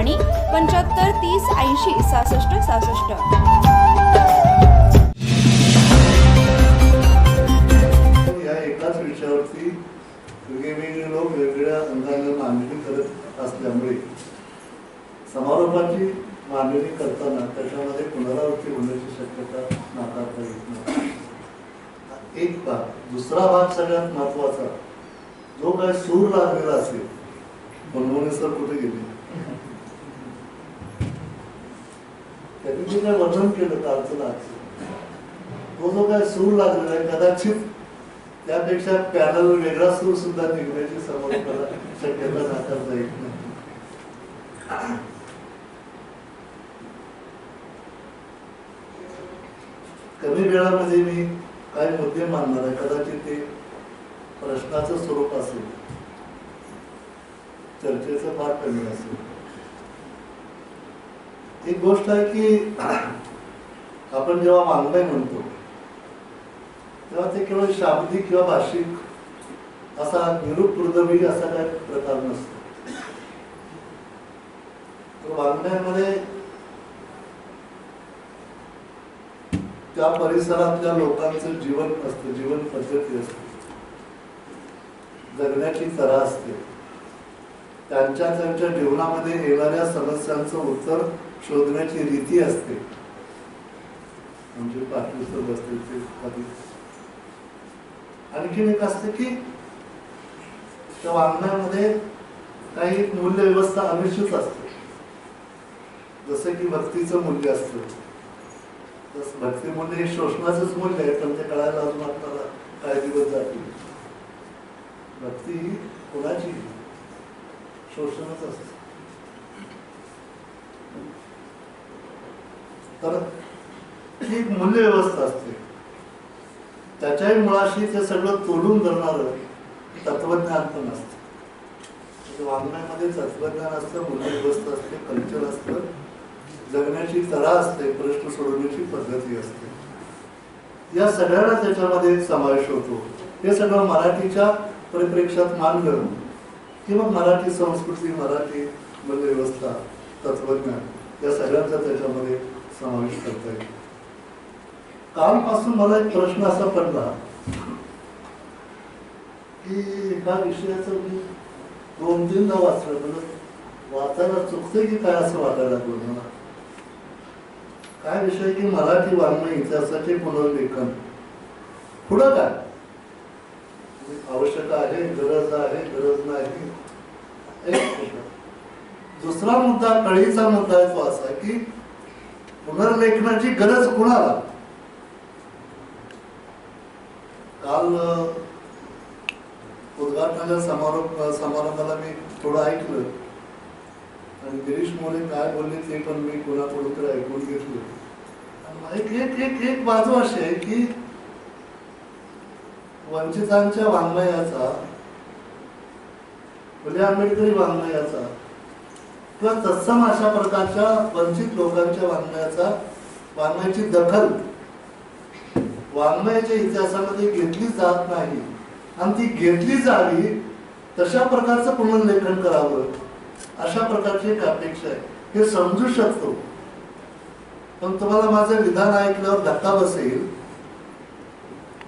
आणि पंच्याहत्तर तीस ऐंशी सहासष्ट सहासष्ट. या एकाच विषयावरती वेगवेगळे लोक वेगवेगळ्या अंगाने मांडणी करत असल्यामुळे समारोपाची मांडणी करताना त्याच्यामध्ये पुनरावृत्ती होण्याची शक्यता नाकारता येत नाही. एक भाग दुसरा भाग सगळ्यात महत्त्वाचा जो काय सूर लागलेला असेल मनमोहने सर कुठे गेले? त्यांनी जे काय वर्णन केलं कालचं तो जो काय सूर लागलेला आहे कदाचित त्यापेक्षा पॅनल वेगळा सूर सुद्धा निघण्याची समोर शक्यता नाकारता येत नाही. कमी वेळामध्ये मी काही मुद्दे मानणार आहे? कदाचित ते प्रश्नाचं स्वरूप असेल. चर्चेचं फार कमी असेल. एक गोष्ट आहे की आपण जेव्हा वाङ्मय म्हणतो तेव्हा ते केवळ शाब्दिक किंवा भाषिक असा निरूप असा काही प्रकार नसतो. तर वाङ्मयामध्ये त्या परिसरातल्या लोकांचं जीवन असतं जीवन पद्धती असते. जगण्याची तरा असते. त्यांच्या त्यांच्या जीवनामध्ये येणाऱ्या समस्यांचं उत्तर शोधण्याची रीती असते. म्हणजे पाठपुस्तक असते ते कधी? आणखीन एक असते की त्या वाङ्मयामध्ये काही मूल्य व्यवस्था अनिश्चित असते. जसं की भक्तीचं मूल्य असतं. तसं भक्ती मूल्य हे शोषणाचंच मूल्य आहे पण ते कळायला अजून आपल्याला काही दिवस जातील. भक्ती ही कोणाची शोषणच असते. तर ही मूल्यव्यवस्था मूल्य व्यवस्था असते. त्याच्याही मुळाशी ते सगळं तोडून धरणार तत्वज्ञान पण असतं. म्हणजे वागण्यामध्ये तत्वज्ञान असतं मूल्यव्यवस्था असते कल्चर असतं जगण्याची तरा असते प्रश्न सोडवण्याची पद्धती असते. या सगळ्यांना त्याच्यामध्ये समावेश होतो. हे सगळं मराठीच्या परिप्रेक्षात मानलं किंवा मराठी संस्कृती मराठी मूल्यव्यवस्था तत्वज्ञान या सगळ्यांचा त्याच्यामध्ये समावेश करता येईल कालपासून मला एक प्रश्न असा पडला की एका विषयाचं मी दोन तीनदा वाचलं म्हणजे वाचायला चुकतं की काय असं वाचायला मला? काय विषय की मराठी वाङ्मय इतिहासाचे पुनर्लेखन? पुढं काय? आवश्यक आहे गरज आहे गरज नाही? एक दुसरा मुद्दा कळीचा मुद्दा तो असा की पुनर्लेखनाची गरज कुणाला? काल उद्घाटनाच्या समारोप समारंभाला मी थोडं ऐकलं. आणि गिरीश मोरे काय बोलले ते पण मी कोणाकडून तर ऐकून घेतलं. एक एक एक एक बाजू अशी आहे की वंचितांच्या वाङ्मयाचा फुले आंबेडकरी वाङ्मयाचा किंवा तत्सम अशा प्रकारच्या वंचित लोकांच्या वाङ्मयाचा वाङ्मयाची दखल वाङ्मयाच्या इतिहासामध्ये घेतली जात नाही. आणि ती घेतली जावी तशा प्रकारचं पुनर्लेखन करावं अशा प्रकारची एक अपेक्षा आहे. हे समजू शकतो. पण तुम्हाला माझं विधान ऐकल्यावर धक्का बसेल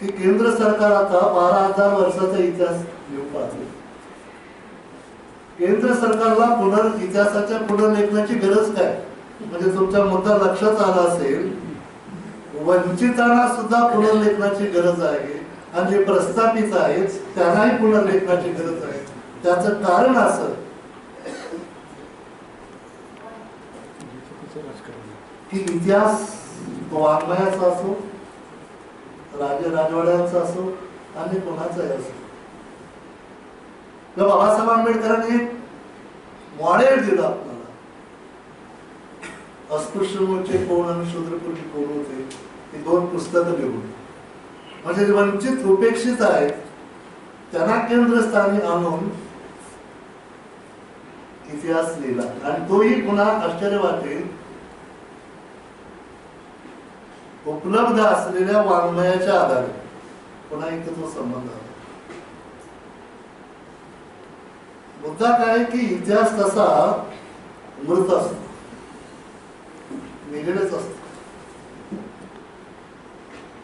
की केंद्र सरकार आता बारा हजार वर्षाचा इतिहास घेऊ पाहते. केंद्र सरकारला पुनर इतिहासाच्या पुनर्लेखनाची गरज काय? म्हणजे तुमचा मुद्दा लक्षात आला असेल वंचितांना सुद्धा पुनर्लेखनाची गरज आहे आणि जे प्रस्थापित आहेत त्यांनाही पुनर्लेखनाची गरज आहे. त्याचं कारण असं. की इतिहास वाङ्मयाचा असो राजे राजवाड्यांचा असो आणि कोणाचाही असो. तर बाबासाहेब आंबेडकरांनी एक मॉडेल दिलं आपल्याला. अस्पृश्यचे कोण आणि शूद्रपूरचे कोण होते हे दोन पुस्तकं लिहून. म्हणजे वंचित उपेक्षित आहेत त्यांना केंद्रस्थानी आणून इतिहास लिहिला. आणि तोही पुन्हा आश्चर्य वाटेल उपलब्ध असलेल्या वाङ्मयाच्या आधारे पुन्हा एक तो संबंध आला. मुद्दा काय की इतिहास तसा मृत असतो. वेगळेच असतो.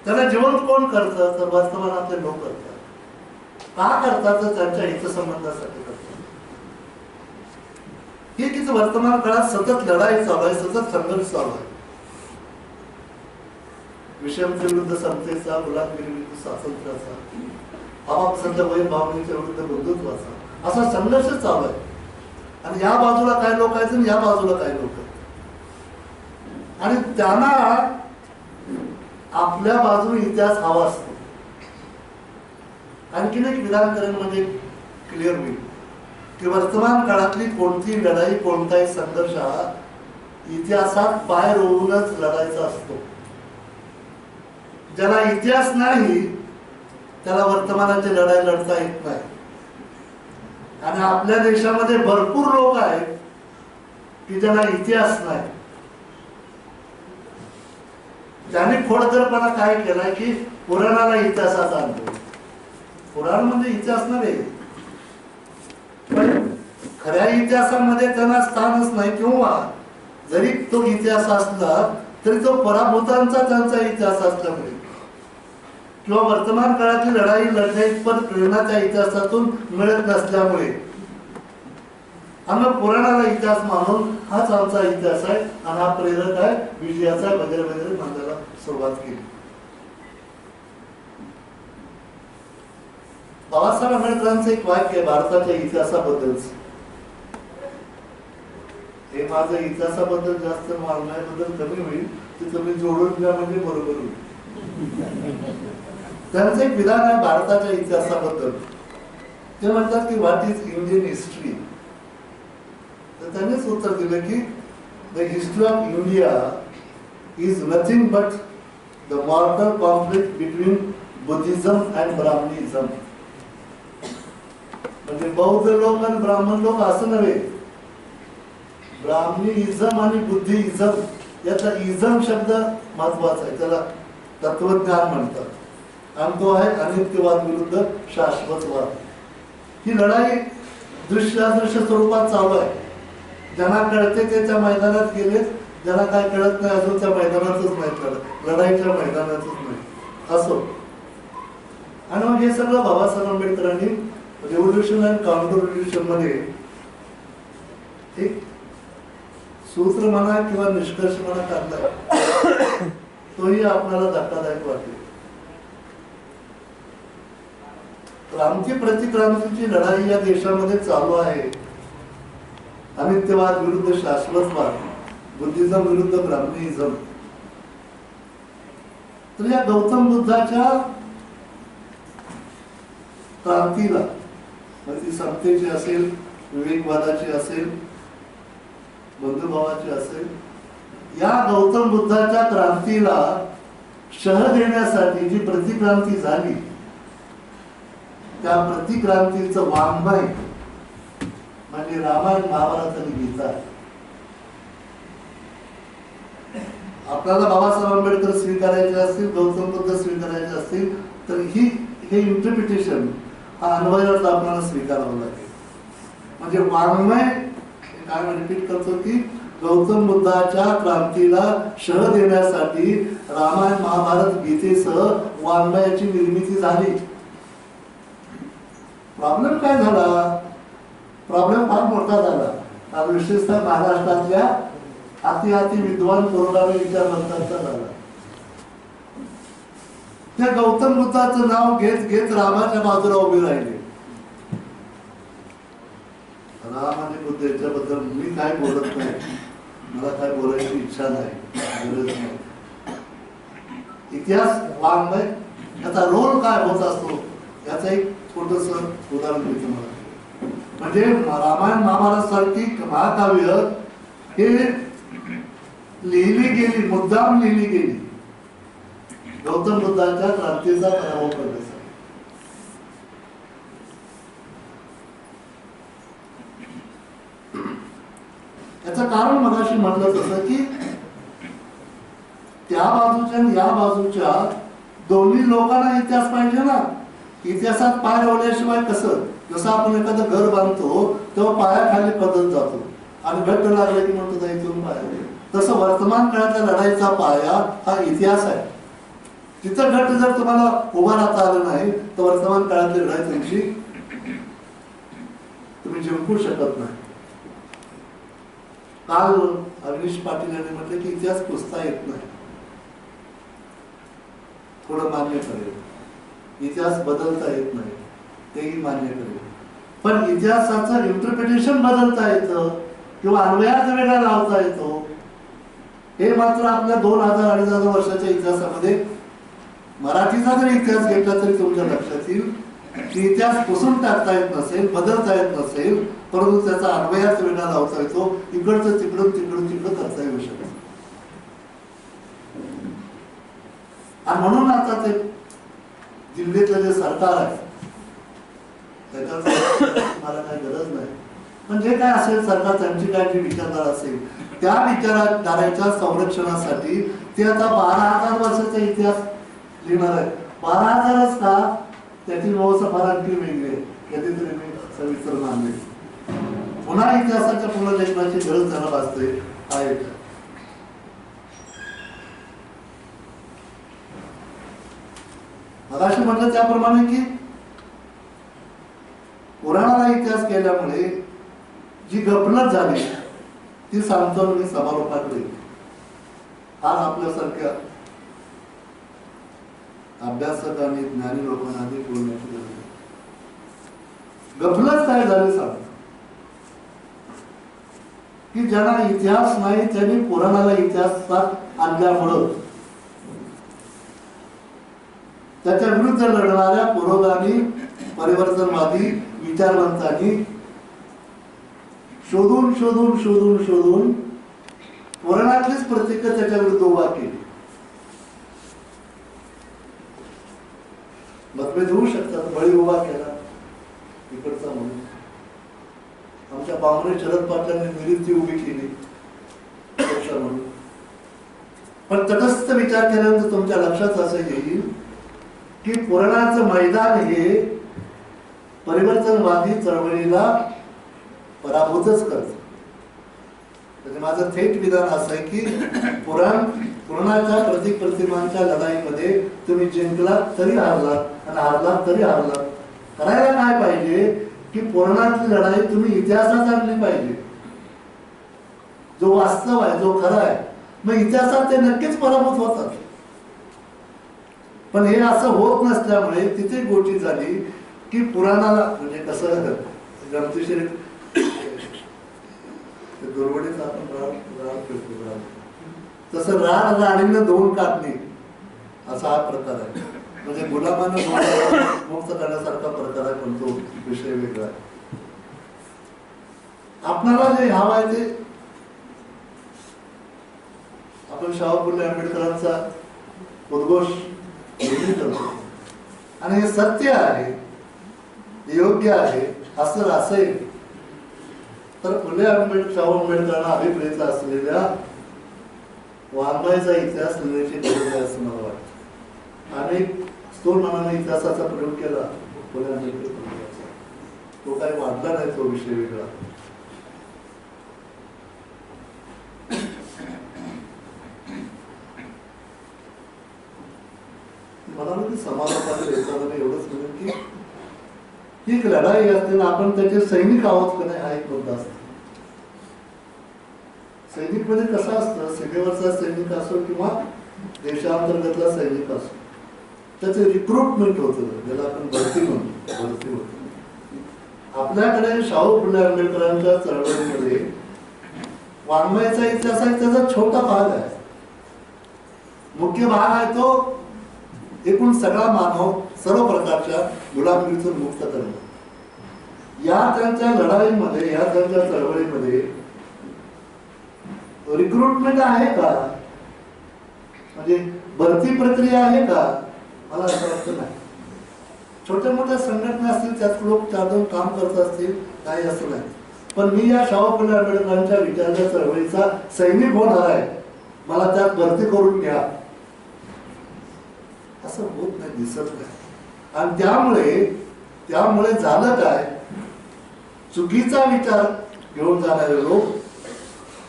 त्याला जीवन कोण करतं? तर वर्तमानातले लोक करतात. का करतात? तर त्यांच्या हितसंबंधासाठी करतात. हे तिचं वर्तमान काळात सतत लढाई चालू आहे सतत संघर्ष चालू आहे. विषमते विरुद्ध समतेचा गुलामगिरी विरुद्ध स्वातंत्र्याचा आपापसातल्या वय भावनेच्या विरुद्ध बंधुत्वाचा. असा संघर्ष चालू आहे. आणि या बाजूला काय लोक आहेत आणि या बाजूला काय लोक आहेत. आणि त्यांना आपल्या बाजूने इतिहास हवा असतो. आणखीन एक विधान करेन म्हणजे क्लिअर होईल. की वर्तमान काळातली कोणती लढाई कोणताही संघर्ष हा इतिहासात पाय रोवूनच लढायचा असतो. ज्याला इतिहास नाही त्याला वर्तमानाची लढाई लढता येत नाही. आणि आपल्या देशामध्ये भरपूर लोक आहेत की ज्यांना इतिहास नाही. त्यांनी खोडकरपणा काय केलाय की पुराणाला इतिहासाचा अनुभव पुराण म्हणजे इतिहास नव्हे. पण खऱ्या इतिहासामध्ये त्यांना स्थानच नाही किंवा जरी तो इतिहास असला तरी तो पराभूतांचा त्यांचा इतिहास असल्यामुळे. किंवा वर्तमान काळातली लढाई लढण्याची पण प्रेरणाच्या इतिहासातून मिळत नसल्यामुळे. आम्ही पुराणाला इतिहास मानून हाच आमचा इतिहास आहे आणि हा प्रेरक आहे. विजयाचा वगैरे वगैरे मानायला सुरुवात केली. बाबासाहेब आंबेडकरांचं एक वाक्य भारताच्या इतिहासाबद्दलच. हे माझं इतिहासाबद्दल जास्त मानण्याबद्दल कमी होईल ते तुम्ही जोडून द्या म्हणजे बरोबर होईल. त्यांचं एक विधान आहे भारताच्या इतिहासाबद्दल. ते म्हणतात की व्हॉट इज इंडियन हिस्ट्री तर त्यांनीच उत्तर दिलं की the history of India is nothing but the mortal conflict between Buddhism and Brahmanism म्हणजे बौद्ध लोक आणि ब्राह्मण लोक असं नव्हे. ब्राह्मणीइझम आणि बुद्धिइझम याचा इझम शब्द महत्त्वाचा आहे. त्याला तत्वज्ञान म्हणतात. आणि तो आहे अनित्यवाद विरुद्ध शाश्वतवाद ही लढाई दृश्य अदृश्य स्वरूपात चालू आहे. ज्यांना कळते ते त्या मैदानात गेले ज्यांना काय कळत नाही अजून त्या मैदानातच नाही कळत. लढाईच्या मैदानातच नाही. असो. आणि मग हे सगळं बाबासाहेब आंबेडकरांनी रेव्होल्युशन अँड काउंटर रेव्होल्युशनमध्ये एक सूत्र म्हणा किंवा निष्कर्ष म्हणा काढला. तोही आपल्याला धक्कादायक वाटेल क्रांती प्रतिक्रांतीची लढाई या देशामध्ये चालू आहे. अमित्यवाद विरुद्ध शाश्वतवाद बुद्धिझम विरुद्ध ब्राह्मणिझम तर या गौतम बुद्धाच्या क्रांतीला म्हणजे ती समतेची असेल विवेकवादाची असेल बंधुभावाची असेल या गौतम बुद्धाच्या क्रांतीला शह देण्यासाठी जी प्रतिक्रांती झाली त्या प्रतिक्रांतीचं वाङ्मय म्हणजे रामायण महाभारत आणि गीता आपल्याला बाबासाहेब आंबेडकर स्वीकारायचे असतील गौतम बुद्ध स्वीकारायचे असतील तर ही हे इंटरप्रिटेशन हा अन्वयार्थ आपल्याला स्वीकारावं लागेल. म्हणजे वाङ्मय काय रिपीट करतो की गौतम बुद्धाच्या क्रांतीला शह देण्यासाठी रामायण महाभारत गीतेसह वाङ्मयाची निर्मिती झाली. प्रॉब्लेम काय झाला? प्रॉब्लेम फार मोठा झाला. कारण विशेषतः महाराष्ट्रातल्या अति अति विद्वान तरुणाने विचारवंतांचा झाला. त्या गौतम बुद्धाचं नाव घेत घेत रामाच्या बाजूला उभे राहिले. राम आणि बुद्ध याच्याबद्दल मी काय बोलत नाही. मला काय बोलायची इच्छा नाही. गरज नाही. इतिहास वाङ्मय. त्याचा रोल काय होत असतो? याचं एक छोटस उदाहरण देतो मला. म्हणजे रामायण महाभारत सारखी महाकाव्य हे लिहिली गेली मुद्दाम लिहिली गेली. गौतम बुद्धांच्या क्रांतीचा पराभव करण्यासाठी. याचं कारण मगाशी म्हटलं तसं की त्या बाजूच्या आणि या बाजूच्या दोन्ही लोकांना इतिहास पाहिजे ना. इतिहासात पाय होण्याशिवाय कसं? जसं आपण एखादं घर बांधतो तेव्हा पायाखाली पद्धत जातो. आणि घट्ट लागले की म्हणतो इथून पाय तसं वर्तमान काळातल्या लढाईचा पाया हा इतिहास आहे. तिथं घट्ट जर तुम्हाला उभा राहता आलं नाही तर वर्तमान काळातली लढाई तुमची तुम्ही जिंकू शकत नाही. काल अग्निश पाटील यांनी म्हटलं की इतिहास पुसता येत नाही. थोडं मान्य करेल. इतिहास बदलता येत नाही. तेही मान्य करेल पण इतिहासाचं इंटरप्रिटेशन बदलता येतं किंवा अन्वयात वेगळा लावता येतो. हे मात्र आपल्या दोन हजार अडीच हजार वर्षाच्या इतिहासामध्ये मराठीचा जर इतिहास घेतला तरी तुमच्या लक्षात येईल की इतिहास पुसून टाकता येत नसेल बदलता येत नसेल परंतु त्याचा अन्वयात वेगळा लावता येतो. इकडचं तिकडून तिकडून तिकडं करता येऊ शकत. आणि म्हणून आता ते दिल्लीतलं जे सरकार आहे त्याच्यात मला काही गरज नाही. पण जे काय असेल सरकार त्यांची काय जी विचारधारा असेल त्या विचारधारेच्या संरक्षणासाठी ते आता बारा हजार वर्षाचा इतिहास लिहिणार आहे बारा हजारच का? त्याची व्यवस्था आणखी वेगळी आहे. तरी मी सविस्तर मानले पुन्हा इतिहासाच्या पुनर्लेखनाची गरज त्यांना भासते आहे. मगाशी म्हटलं त्याप्रमाणे की पुराणाला इतिहास केल्यामुळे जी गफलत झाली ती सांगतो मी समारोपाकडे आज आपल्यासारख्या अभ्यासक आणि ज्ञानी लोकांना बोलण्याची गरज गफलत काय झाली सांग? की ज्यांना इतिहास नाही त्यांनी पुराणाला इतिहासात आणल्यामुळं त्याच्या विरुद्ध लढणाऱ्या पुरोगामी परिवर्तनवादी विचारवंतांनी शोधून शोधून शोधून शोधून पुराणातलीच प्रतीक त्याच्या विरुद्ध उभा केली. मतभेद होऊ शकतात बळी उभा केला इकडचा म्हणून आमच्या बांगडे शरद पाटलांनी निवृत्ती उभी केली. पक्ष म्हणून पण तटस्थ विचार केल्यानंतर तुमच्या लक्षात असं येईल की पुराणाचं मैदान हे परिवर्तनवादी चळवळीला पराभूतच करत. म्हणजे माझं थेट विधान असं आहे की पुराण पुराणाच्या प्रतीक प्रतिमांच्या लढाईमध्ये तुम्ही जिंकलात तरी हारलात आणि हारलात तरी हारलात. करायला काय पाहिजे की पुराणातली लढाई तुम्ही इतिहासात आणली पाहिजे. जो वास्तव आहे जो खरा आहे मग इतिहासात ते नक्कीच पराभूत होतात. पण हे असं होत नसल्यामुळे तिथे गोष्टी झाली की पुराणाला म्हणजे कसं गमतीशीर दुर्वडीचा आपण राग राग करतो तसं राग राणीनं दोन कापणी असा हा प्रकार आहे. म्हणजे गुलामानं मुक्त करण्यासारखा प्रकार आहे पण तो विषय वेगळा आहे. आपणाला जे हवं आहे ते आपण शाहू फुले आंबेडकरांचा उद्घोष आणि हे सत्य आहे योग्य आहे असं असेल तर फुले आंबेडकर शाहू आंबेडकरांना अभिप्रेत असलेल्या वाङ्मयाचा इतिहास लिहिण्याची गरज आहे असं मला वाटतं. आणि स्थूल मनाने इतिहासाचा प्रयोग केला फुले आंबेडकर तो काही वाढला नाही तो विषय वेगळा. मला म्हणजे एवढंच म्हणेन की ही एक लढाई असते ना आपण त्याचे सैनिक आहोत का नाही हा एक मुद्दा असतो. सैनिकमध्ये कसं असतं सीमेवरचा सैनिक असो किंवा देशांतर्गतला सैनिक असो त्याचं रिक्रुटमेंट होतं ज्याला आपण भरती म्हणतो भरती होतो. आपल्याकडे शाहू फुले आंबेडकरांच्या चळवळीमध्ये वाङ्मयाचा इतिहास आहे त्याचा छोटा भाग आहे. मुख्य भाग आहे तो एकूण सगळा मानव सर्व प्रकारच्या गुलामगिरीतून मुक्त करणं या त्यांच्या लढाईमध्ये या त्यांच्या चळवळीमध्ये रिक्रुटमेंट आहे का? म्हणजे भरती प्रक्रिया आहे का? मला असं वाटतं नाही. छोट्या मोठ्या संघटना असतील त्यात लोक चार दोन काम करत असतील काही असं नाही. पण मी या शाहू फुले आंबेडकरांच्या विचाराच्या चळवळीचा सैनिक होणार आहे. मला त्यात भरती करून घ्या. असं होत नाही दिसत नाही. आणि त्यामुळे त्यामुळे झालं काय? चुकीचा विचार घेऊन जाणारे लोक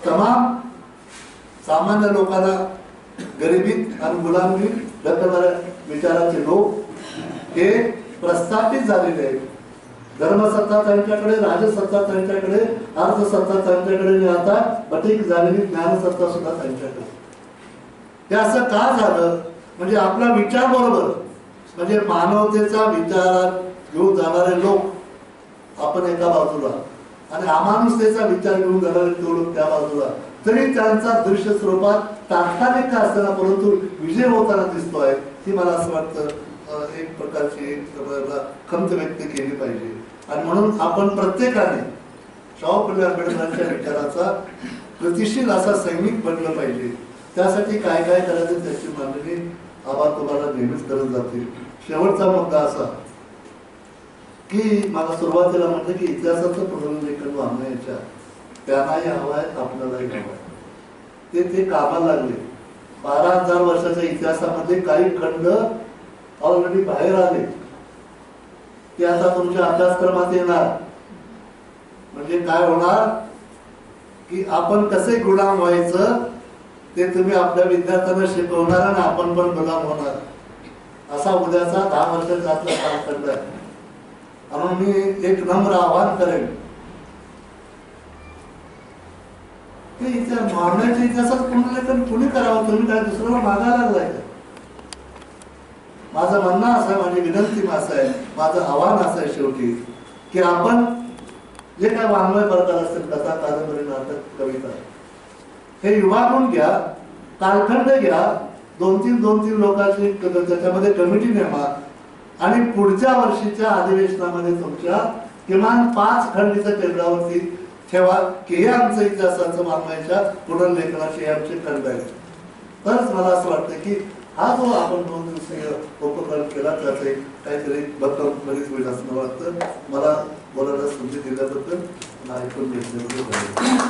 तमाम सामान्य लोकांना गरिबीत आणि मुलांनी ढकलणाऱ्या विचाराचे लोक हे प्रस्थापित झालेले आहेत. धर्मसत्ता त्यांच्याकडे राजसत्ता त्यांच्याकडे अर्थसत्ता त्यांच्याकडे आता बटीक झालेली ज्ञानसत्ता सुद्धा त्यांच्याकडे. हे असं का झालं? म्हणजे आपला विचार बरोबर. म्हणजे मानवतेचा विचारात घेऊन जाणारे लोक आपण एका बाजूला. आणि अमानुषतेचा विचार घेऊन जाणारे तो लोक त्या बाजूला. तरी त्यांचा दृश्य स्वरूपात तात्कालिक का असताना परंतु विजय होताना दिसतोय ही मला असं वाटतं एक प्रकारची एक खंत व्यक्त केली पाहिजे. आणि म्हणून आपण प्रत्येकाने शाहू फुले आंबेडकरांच्या विचाराचा गतिशील असा सैनिक बनलं पाहिजे. त्यासाठी काय काय करायचं त्याची मांडणी आभार तुम्हाला नेहमीच करत जातील. शेवटचा मुद्दा असा की मला सुरुवातीला म्हटलं की इतिहासाचं पुनर्लेखन वाहण्याच्या त्यांनाही हवाय आपल्यालाही हवाय ते ते कामाला लागले. बारा हजार वर्षाच्या इतिहासामध्ये काही खंड ऑलरेडी बाहेर आले. ते आता तुमच्या अभ्यासक्रमात येणार. म्हणजे काय होणार? की आपण कसे गुणाम व्हायचं? ते तुम्ही आपल्या विद्यार्थ्यांना शिकवणार आणि आपण पण गुलाम होणार. असा उद्याचा दहा वर्षाचा आपला कालखंड आहे. म्हणून मी एक नम्र आवाहन करेन. ते इतिहास मारण्याच्या इतिहासात पुनर्लेखन कुणी करावं तुम्ही काय दुसऱ्याला मागायला लागलाय माझं म्हणणं असं आहे माझी विनंती असं आहे माझं आव्हान असं आहे शेवटी की आपण जे काय वाङ्मय करतात असतील कथा कादंबरी नाटक कविता हे विभागून घ्या कालखंड घ्या दोन तीन दोन तीन लोकांची त्याच्यामध्ये कमिटी नेमा आणि पुढच्या वर्षीच्या अधिवेशनामध्ये तुमच्या किमान पाच खंडीच्या केंद्रावरती ठेवा की हे आमचं इतिहासाचं मानवायच्या पुनर्लेखनाचे आमचे खंड आहेत. तरच मला असं वाटतं की हा जो आपण दोन दिवसीय उपक्रम केला त्याचे काहीतरी भक्कम बरीच वेळ असं मला वाटतं. मला बोलायला संधी दिल्याबद्दल ऐकून घेतल्याबद्दल